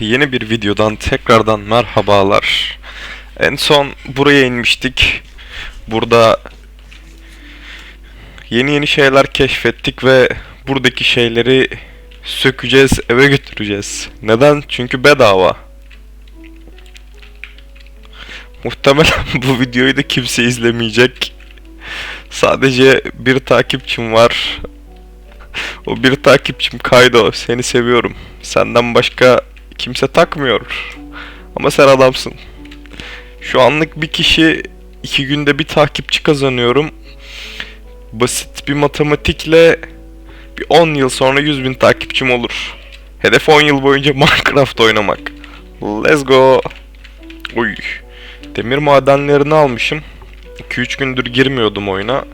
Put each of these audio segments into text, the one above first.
Yeni bir videodan tekrardan merhabalar. En son buraya inmiştik. Burada yeni yeni şeyler keşfettik ve buradaki şeyleri sökeceğiz, eve götüreceğiz. Neden? Çünkü bedava. Muhtemelen bu videoyu da kimse izlemeyecek. Sadece bir takipçim var. O bir takipçim Kaydo. Seni seviyorum. Senden başka kimse takmıyor. Ama sen adamsın. Şu anlık bir kişi iki günde bir takipçi kazanıyorum. Basit bir matematikle bir 10 yıl sonra 100 bin takipçim olur. Hedef 10 yıl boyunca Minecraft oynamak. Let's go. Uy. Demir madenlerini almışım. 2-3 gündür girmiyordum oyuna.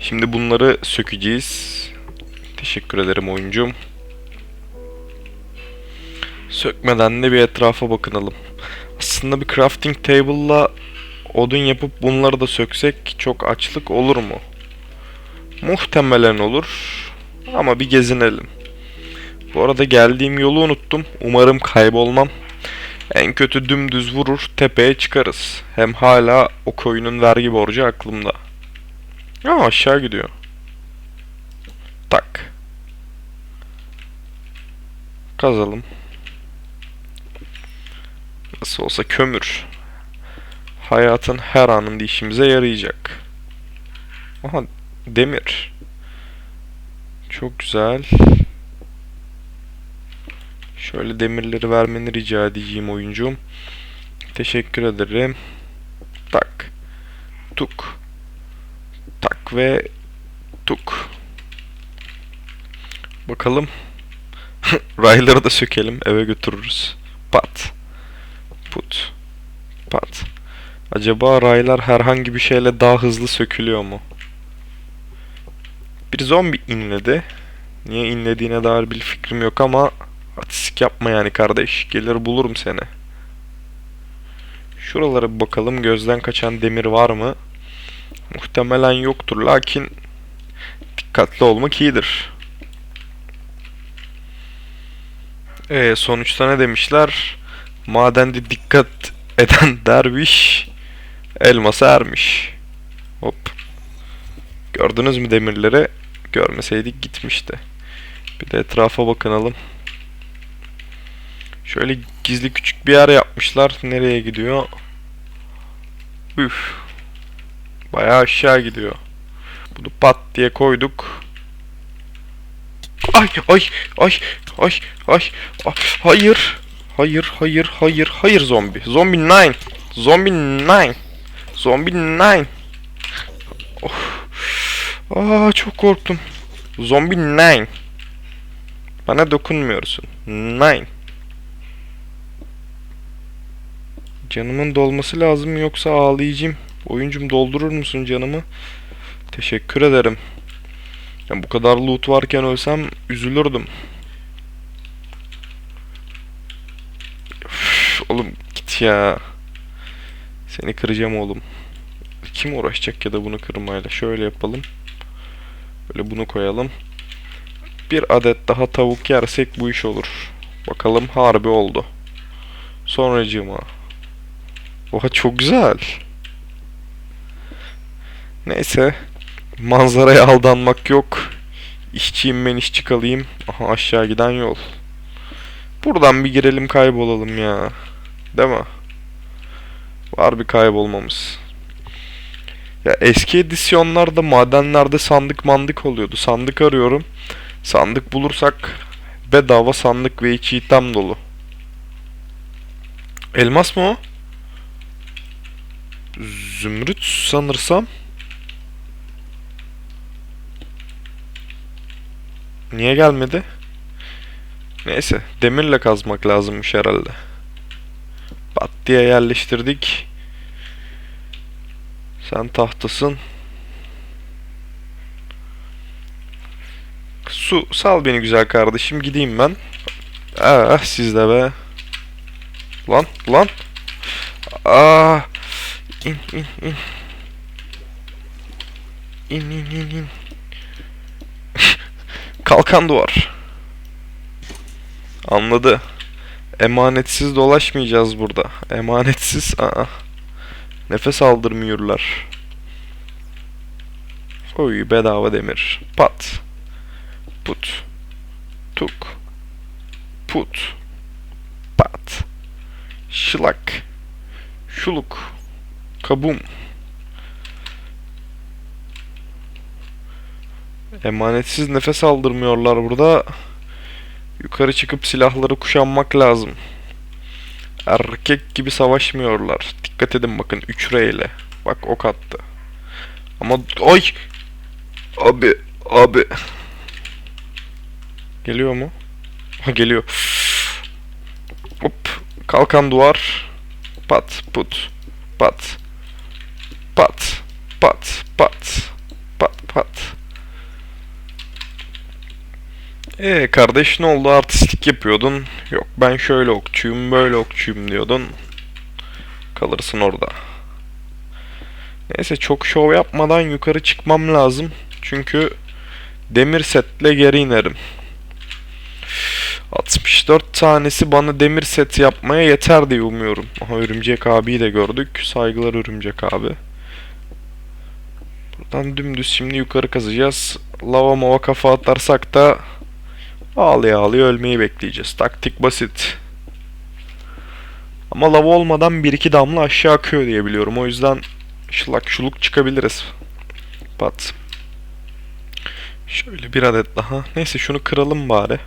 Şimdi bunları sökeceğiz. Teşekkür ederim oyuncum. Sökmeden de bir etrafa bakınalım. Aslında bir crafting table'la odun yapıp bunları da söksek çok açlık olur mu? Muhtemelen olur. Ama bir gezinelim. Bu arada geldiğim yolu unuttum. Umarım kaybolmam. En kötü dümdüz vurur tepeye çıkarız. Hem hala o koyunun vergi borcu aklımda. Aa aşağı gidiyor. Tak. Kazalım. Nasıl olsa kömür. Hayatın her anında işimize yarayacak. Aha demir. Çok güzel. Şöyle demirleri vermeni rica edeceğim oyuncum. Teşekkür ederim. Tak. Tuk. Tak ve tuk. Bakalım. Rayları da sökelim. Eve götürürüz. Pat. Put. Pat. Acaba raylar herhangi bir şeyle daha hızlı sökülüyor mu? Bir zombi inledi. Niye inlediğine dair bir fikrim yok ama artistik yapma yani kardeş. Gelir bulurum seni. Şuralara bir bakalım. Gözden kaçan demir var mı? Muhtemelen yoktur. Lakin dikkatli olmak iyidir. Ee, sonuçta ne demişler? Madende dikkat eden derviş elmasa ermiş. Hop. Gördünüz mü demirleri? Görmeseydik gitmişti. Bir de etrafa bakınalım. Şöyle gizli küçük bir yer yapmışlar. Nereye gidiyor? Üf. Bayağı aşağı gidiyor. Bunu pat diye koyduk. Ay ay ay ay ay ay hayır hayır hayır hayır hayır zombi. Zombi 9 zombi 9 zombi 9 of. Aa çok korktum. Zombi 9 bana dokunmuyorsun. 9 canımın dolması lazım yoksa ağlayacağım? Oyuncum doldurur musun canımı? Teşekkür ederim. Ya bu kadar loot varken ölsem üzülürdüm. Oğlum git ya. Seni kıracağım oğlum. Kim uğraşacak ya da bunu kırmayla? Şöyle yapalım. Böyle bunu koyalım. Bir adet daha tavuk yersek bu iş olur. Bakalım harbi oldu. Sonracığıma. Oha çok güzel. Neyse. Manzaraya aldanmak yok. İşçiyim ben işçi kalayım. Aha aşağı giden yol. Buradan bir girelim kaybolalım ya. Değil mi? Var bir kaybolmamız. Ya eski edisyonlarda madenlerde sandık mandık oluyordu. Sandık arıyorum. Sandık bulursak bedava sandık ve içi item dolu. Elmas mı o? Zümrüt sanırsam. Niye gelmedi? Neyse demirle kazmak lazımmış herhalde. Bat diye yerleştirdik. Sen tahtasın. Su sal beni güzel kardeşim gideyim ben. Ah siz de be. Lan lan. Aa. İn in in. İn in in in. Kalkan duvar. Anladı. Emanetsiz dolaşmayacağız burada. Emanetsiz aa. Nefes aldırmıyorlar. Oy bedava demir. Pat. Put. Tuk. Put. Pat. Şılak. Şuluk. Kabum. Emanetsiz nefes aldırmıyorlar burada. Yukarı çıkıp silahları kuşanmak lazım. Erkek gibi savaşmıyorlar. Dikkat edin bakın 3 R ile. Bak ok attı. Ama ay abi abi geliyor mu? Ha geliyor. Hop kalkan duvar. Pat put pat pat pat pat pat pat. Ee kardeş ne oldu artistlik yapıyordun. Yok ben şöyle okçuyum böyle okçuyum diyordun. Kalırsın orada. Neyse çok şov yapmadan yukarı çıkmam lazım. Çünkü demir setle geri inerim. 64 tanesi bana demir set yapmaya yeter diye umuyorum. Aha örümcek abiyi de gördük. Saygılar örümcek abi. Buradan dümdüz şimdi yukarı kazacağız. Lava mava kafa atarsak da ağlaya ağlaya ölmeyi bekleyeceğiz. Taktik basit. Ama lava olmadan 1-2 damla aşağı akıyor diye biliyorum. O yüzden şılak şuluk çıkabiliriz. Pat. Şöyle bir adet daha. Neyse şunu kıralım bari.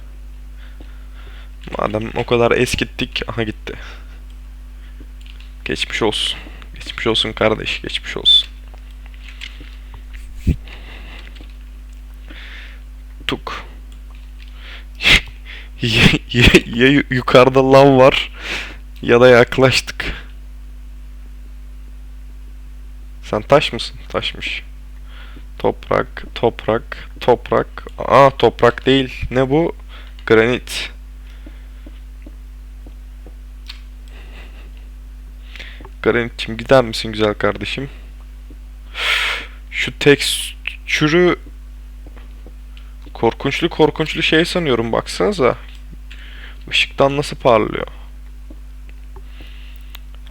Madem o kadar eskittik. Aha gitti. Geçmiş olsun. Geçmiş olsun kardeş. Geçmiş olsun. Tuk. Ya, yukarıda lav var ya da yaklaştık. Sen taş mısın? Taşmış. Toprak, toprak, toprak. Aa toprak değil. Ne bu? Granit. Granitçim gider misin güzel kardeşim? Şu tekstürü korkunçlu korkunçlu şey sanıyorum baksanıza. Işıktan nasıl parlıyor.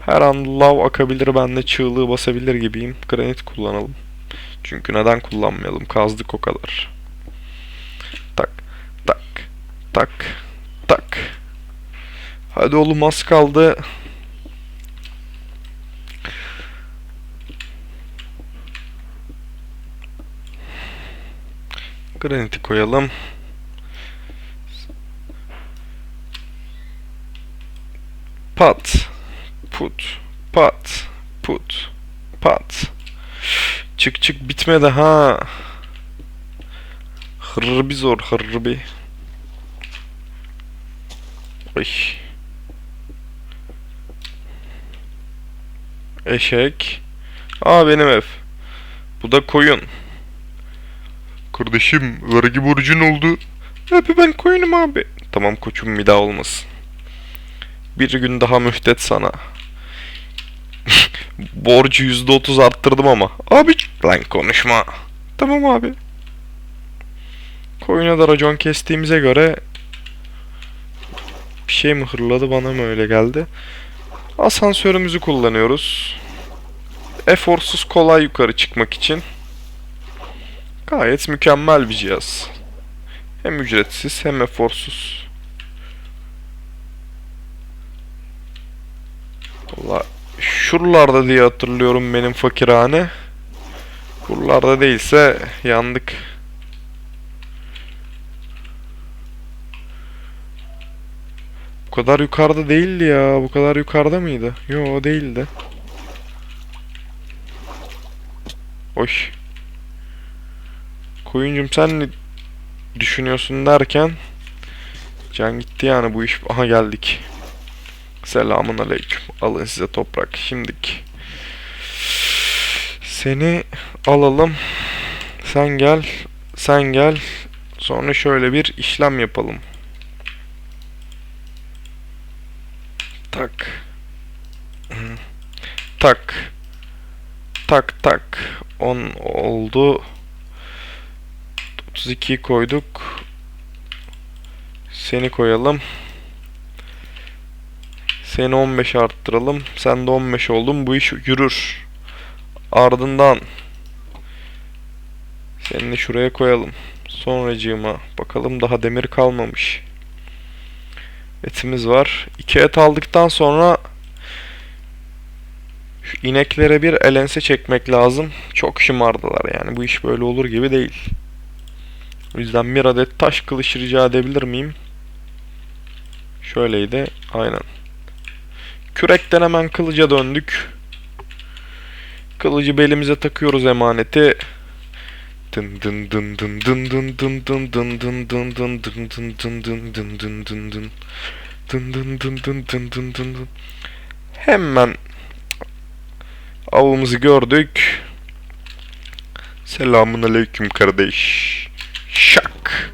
Her an lav akabilir ben de çığlığı basabilir gibiyim. Granit kullanalım. Çünkü neden kullanmayalım? Kazdık o kadar. Tak tak tak tak. Hadi oğlum az kaldı. Graniti koyalım. Pat. Put. Pat. Put. Pat. Çık çık bitmedi ha. Hırbi zor hırbi. Ay. Eşek. Aa benim ev. Bu da koyun. Kardeşim vergi borcun oldu. Abi ben koyunum abi. Tamam koçum bir olmasın. Bir gün daha mühtet sana. Borcu yüzde otuz arttırdım ama. Abi lan konuşma. Tamam abi. Koyuna da racon kestiğimize göre bir şey mi hırladı bana mı öyle geldi. Asansörümüzü kullanıyoruz. Eforsuz kolay yukarı çıkmak için. Gayet mükemmel bir cihaz. Hem ücretsiz hem eforsuz. Valla şuralarda diye hatırlıyorum benim fakirhane. Buralarda değilse yandık. Bu kadar yukarıda değildi ya. Bu kadar yukarıda mıydı? Yo değildi. Hoş. Koyuncum sen ne düşünüyorsun derken Can gitti yani bu iş. Aha geldik. Selamun aleyküm. Alın size toprak. Şimdik. Seni alalım. Sen gel. Sen gel. Sonra şöyle bir işlem yapalım. Tak. Tak. Tak tak. 10 oldu. 32 koyduk. Seni koyalım. Seni 15 arttıralım. Sen de 15 oldun. Bu iş yürür. Ardından seni şuraya koyalım. Sonracığıma bakalım daha demir kalmamış. Etimiz var. İki et aldıktan sonra şu ineklere bir elense çekmek lazım. Çok şımardılar yani. Bu iş böyle olur gibi değil. O yüzden bir adet taş kılıç rica edebilir miyim? Şöyleydi. Aynen. Kürekten hemen kılıca döndük. Kılıcı belimize takıyoruz emaneti. Dın dın dın dın dın dın dın dın dın dın dın dın dın dın dın dın dın dın dın dın. Dın dın dın dın dın dın dın dın. Hemen avımızı gördük. Selamun aleyküm kardeş. Şak.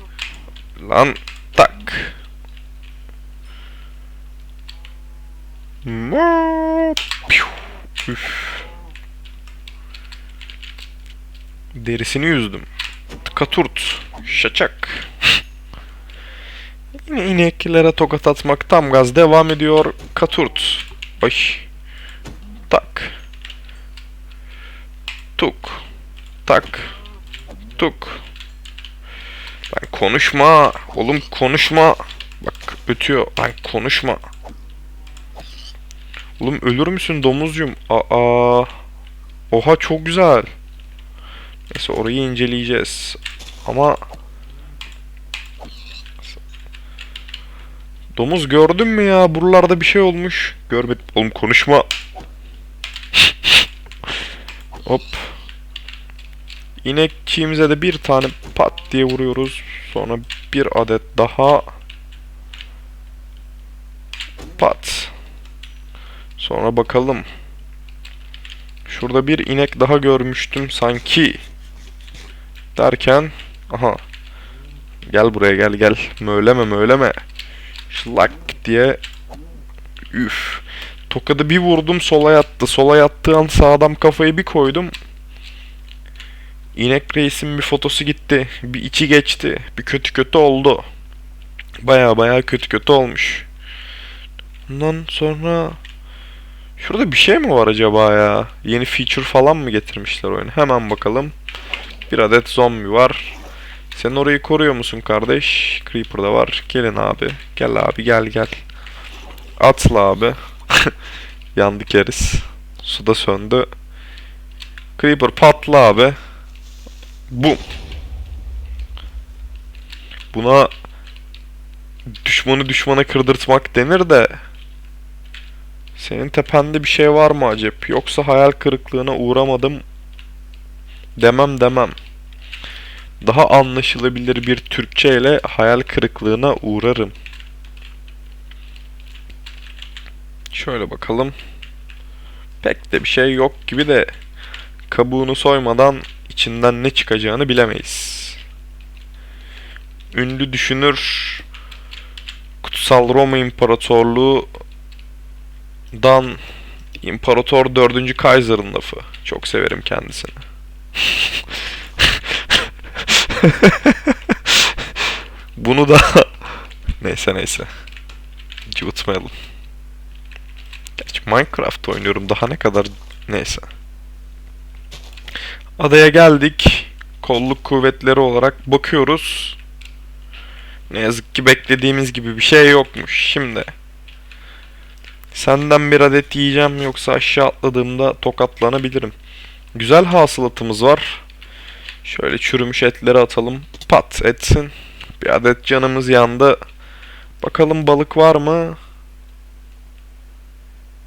Lan tak. Üf. Derisini yüzdüm. Katurt. Şaçak. Yine ineklere tokat atmak tam gaz devam ediyor. Katurt. Ay. Tak. Tuk. Tak. Tuk. Lan konuşma. Oğlum konuşma. Bak ötüyor. Lan konuşma. Oğlum ölür müsün domuzcum? Aa. Oha çok güzel. Neyse orayı inceleyeceğiz. Ama Domuz gördün mü ya? Buralarda bir şey olmuş. Görmedim. Oğlum konuşma. Hop. İnekçiğimize de bir tane pat diye vuruyoruz. Sonra bir adet daha pat. Sonra bakalım. Şurada bir inek daha görmüştüm sanki. Derken aha. Gel buraya gel gel. Möyleme möyleme. Şlak diye. Üf. Tokadı bir vurdum sola yattı. Sola yattığı an sağdan kafayı bir koydum. İnek reisin bir fotosu gitti. Bir içi geçti. Bir kötü kötü oldu. Baya baya kötü kötü olmuş. Ondan sonra Şurada bir şey mi var acaba ya? Yeni feature falan mı getirmişler oyunu? Hemen bakalım. Bir adet zombi var. Sen orayı koruyor musun kardeş? Creeper da var. Gelin abi. Gel abi gel gel. Atla abi. Yandık yeriz. Su da söndü. Creeper patla abi. Bum. Buna düşmanı düşmana kırdırtmak denir de senin tepende bir şey var mı acep? Yoksa hayal kırıklığına uğramadım demem demem. Daha anlaşılabilir bir Türkçe ile hayal kırıklığına uğrarım. Şöyle bakalım. Pek de bir şey yok gibi de kabuğunu soymadan içinden ne çıkacağını bilemeyiz. Ünlü düşünür Kutsal Roma İmparatorluğu Dan İmparator 4. Kaiser'ın lafı. Çok severim kendisini. Bunu da neyse neyse. Cıvıtmayalım. Gerçi Minecraft oynuyorum daha ne kadar neyse. Adaya geldik. Kolluk kuvvetleri olarak bakıyoruz. Ne yazık ki beklediğimiz gibi bir şey yokmuş. Şimdi Senden bir adet yiyeceğim yoksa aşağı atladığımda tokatlanabilirim. Güzel hasılatımız var. Şöyle çürümüş etleri atalım. Pat etsin. Bir adet canımız yandı. Bakalım balık var mı?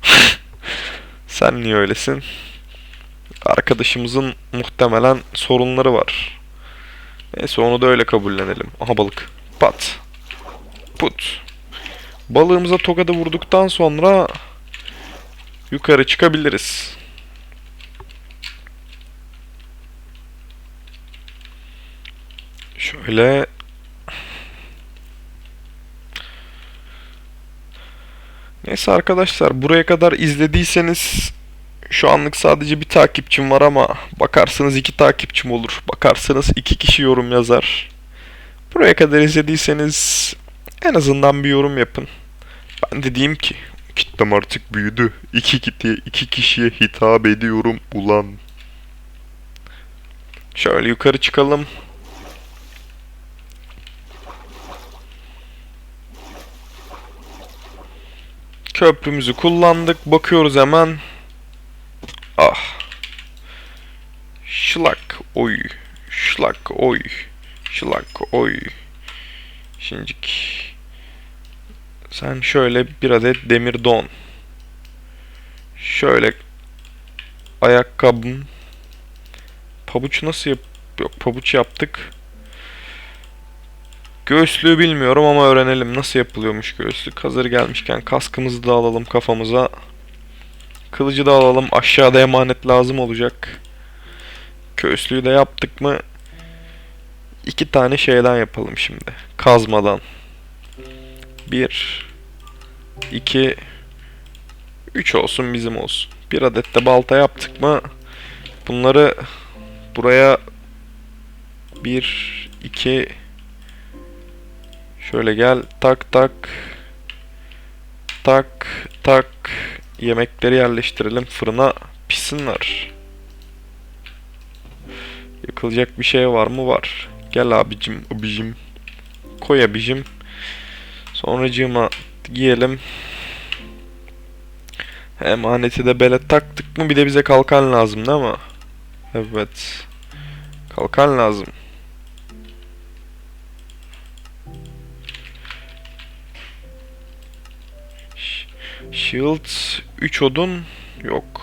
Sen niye öylesin? Arkadaşımızın muhtemelen sorunları var. Neyse onu da öyle kabullenelim. Aha balık. Pat. Put. Balığımıza tokadı vurduktan sonra yukarı çıkabiliriz. Şöyle Neyse arkadaşlar buraya kadar izlediyseniz şu anlık sadece bir takipçim var ama bakarsanız iki takipçim olur. Bakarsanız iki kişi yorum yazar. Buraya kadar izlediyseniz en azından bir yorum yapın. Ben de diyeyim ki kitlem artık büyüdü. İki kiti, iki kişiye hitap ediyorum ulan. Şöyle yukarı çıkalım. Köprümüzü kullandık. Bakıyoruz hemen. Ah. Şlak oy. Şlak oy. Şlak oy. Şimdicik. Sen şöyle bir adet demir don. Şöyle ayakkabın. Pabuç nasıl yap? Yok pabuç yaptık. Göğüslüğü bilmiyorum ama öğrenelim nasıl yapılıyormuş göğüslük. Hazır gelmişken kaskımızı da alalım kafamıza. Kılıcı da alalım. Aşağıda emanet lazım olacak. Göğüslüğü de yaptık mı? İki tane şeyden yapalım şimdi. Kazmadan. Bir. iki, Üç olsun bizim olsun. Bir adet de balta yaptık mı? Bunları buraya bir, iki, Şöyle gel tak tak tak tak yemekleri yerleştirelim fırına pişsinler. Yakılacak bir şey var mı? Var. Gel abicim, abicim. Koy abicim. Sonracığıma giyelim. Emaneti de bele taktık mı bir de bize kalkan lazım değil mi? Evet. Kalkan lazım. Shield 3 odun yok.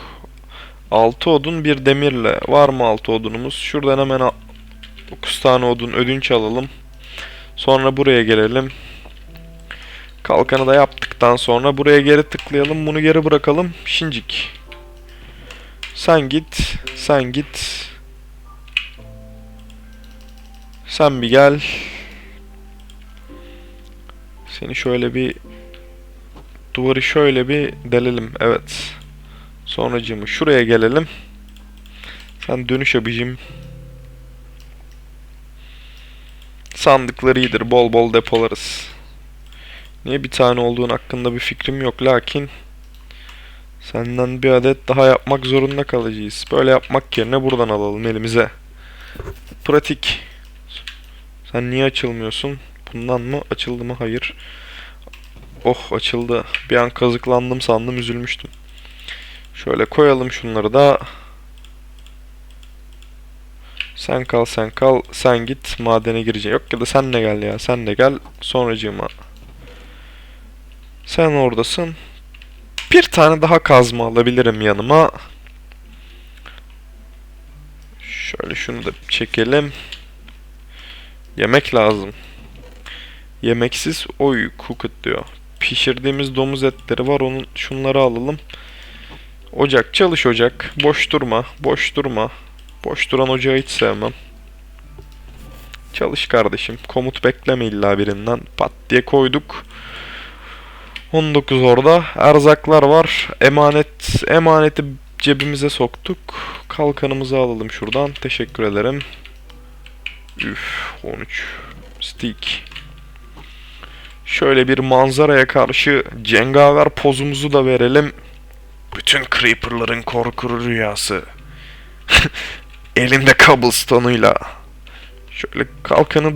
6 odun bir demirle. Var mı 6 odunumuz? Şuradan hemen 9 tane odun ödünç alalım. Sonra buraya gelelim. Kalkanı da yaptıktan sonra buraya geri tıklayalım. Bunu geri bırakalım. Şincik. Sen git. Sen git. Sen bir gel. Seni şöyle bir Duvarı şöyle bir delelim. Evet. Sonracığımı şuraya gelelim. Sen dönüş abicim. Sandıkları iyidir. Bol bol depolarız. Niye bir tane olduğun hakkında bir fikrim yok. Lakin senden bir adet daha yapmak zorunda kalacağız. Böyle yapmak yerine buradan alalım elimize. Pratik. Sen niye açılmıyorsun? Bundan mı? Açıldı mı? Hayır. Oh açıldı. Bir an kazıklandım sandım üzülmüştüm. Şöyle koyalım şunları da. Sen kal sen kal. Sen git madene gireceksin. Yok ya da sen de gel ya. Sen de gel. Sonracığıma. Sen oradasın. Bir tane daha kazma alabilirim yanıma. Şöyle şunu da çekelim. Yemek lazım. Yemeksiz oy cooked diyor pişirdiğimiz domuz etleri var. Onun şunları alalım. Ocak çalış ocak. Boş durma. Boş durma. Boş duran ocağı hiç sevmem. Çalış kardeşim. Komut bekleme illa birinden. Pat diye koyduk. 19 orada. Erzaklar var. Emanet emaneti cebimize soktuk. Kalkanımızı alalım şuradan. Teşekkür ederim. Üf 13. Stick. Şöyle bir manzaraya karşı cengaver pozumuzu da verelim. Bütün creeperların korkulu rüyası. Elinde cobblestone'uyla. Şöyle kalkanı